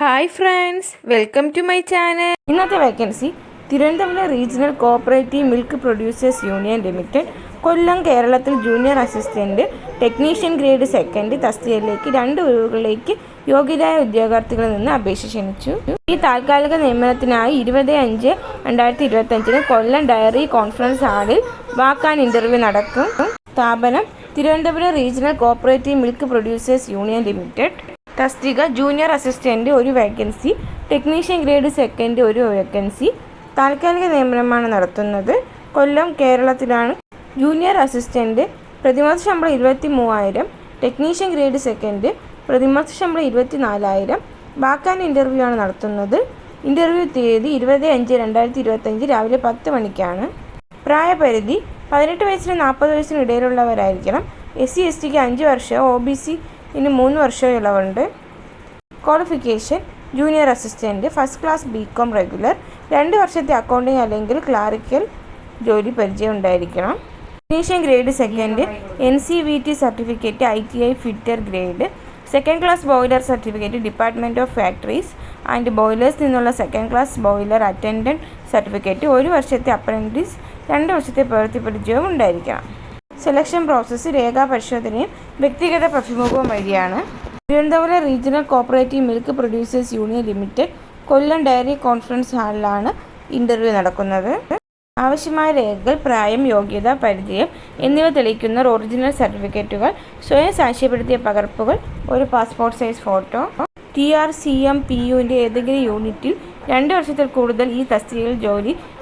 Hi friends welcome to my channel. ഇന്നത്തെ vacancy Thiruvananthapuram regional cooperative milk producers union limited Kollam കേരളത്തിൽ junior assistant technician grade second തസ്തികയിലേക്ക് രണ്ട് ഒഴിവുകളിലേക്ക് യോഗ്യരായ ഉദ്യോഗാർത്ഥികളിൽ നിന്ന് അപേക്ഷ ക്ഷണിച്ചു. ഈ താൽക്കാലിക നിയമനത്തിനായി ഇരുപത് അഞ്ച് രണ്ടായിരത്തി ഇരുപത്തഞ്ചിന് കൊല്ലം ഡയറി കോൺഫറൻസ് ഹാളിൽ വാക്കാൻ ഇന്റർവ്യൂ നടക്കും. സ്ഥാപനം Thiruvananthapuram regional cooperative milk producers union limited. തസ്തിക ജൂനിയർ അസിസ്റ്റന്റ് ഒരു വേക്കൻസി ടെക്നീഷ്യൻ ഗ്രേഡ് സെക്കൻഡ് ഒരു വേക്കൻസി താൽക്കാലിക നിയമനമാണ് നടത്തുന്നത്. കൊല്ലം കേരളത്തിലാണ് ജൂനിയർ അസിസ്റ്റന്റ് പ്രതിമാസ ശമ്പളം ഇരുപത്തി മൂവായിരം ടെക്നീഷ്യൻ ഗ്രേഡ് സെക്കൻഡ് പ്രതിമാസ ശമ്പളം ഇരുപത്തി നാലായിരം ബാക്കാൻ ഇന്റർവ്യൂ ആണ് നടത്തുന്നത്. ഇന്റർവ്യൂ തീയതി ഇരുപത് അഞ്ച് രണ്ടായിരത്തി ഇരുപത്തഞ്ച് രാവിലെ പത്ത് മണിക്കാണ്. പ്രായപരിധി പതിനെട്ട് വയസ്സിന് നാൽപ്പത് വയസ്സിന് ഇടയിലുള്ളവരായിരിക്കണം. എസ് സി എസ് ടിക്ക് അഞ്ച് വർഷവും ഒ ബി സിന് മൂന്ന് വർഷം ഇളവുണ്ട് qualification junior assistant first class B com regular രണ്ട് വർഷത്തെ അക്കൗണ്ടിങ് അല്ലെങ്കിൽ ക്ലാറിക്കൽ ജോലി പരിചയം ഉണ്ടായിരിക്കണം. Finishing grade second N C V T certificate I T I fitter grade second class boiler certificate department of factories and boilers നിന്നുള്ള second class boiler attendant certificate ഒരു വർഷത്തെ apprentice രണ്ട് വർഷത്തെ പ്രവൃത്തി പരിചയവും ഉണ്ടായിരിക്കണം. സെലക്ഷൻ പ്രോസസ്സ് രേഖാ പരിശോധനയും വ്യക്തിഗത അഭിമുഖവും വഴിയാണ്. Thiruvananthapuram regional cooperative milk producers union limited Kollam dairy conference ഹാളിലാണ് interview നടക്കുന്നത്. ആവശ്യമായ രേഖകൾ പ്രായം യോഗ്യത പരിചയം എന്നിവ തെളിയിക്കുന്ന ഒറിജിനൽ സർട്ടിഫിക്കറ്റുകൾ സ്വയം സാക്ഷ്യപ്പെടുത്തിയ പകർപ്പുകൾ ഒരു passport size photo T R C M P യുവിന്റെ ഏതെങ്കിലും യൂണിറ്റിൽ രണ്ട് വർഷത്തിൽ കൂടുതൽ ഈ തസ്തികയിൽ ജോലി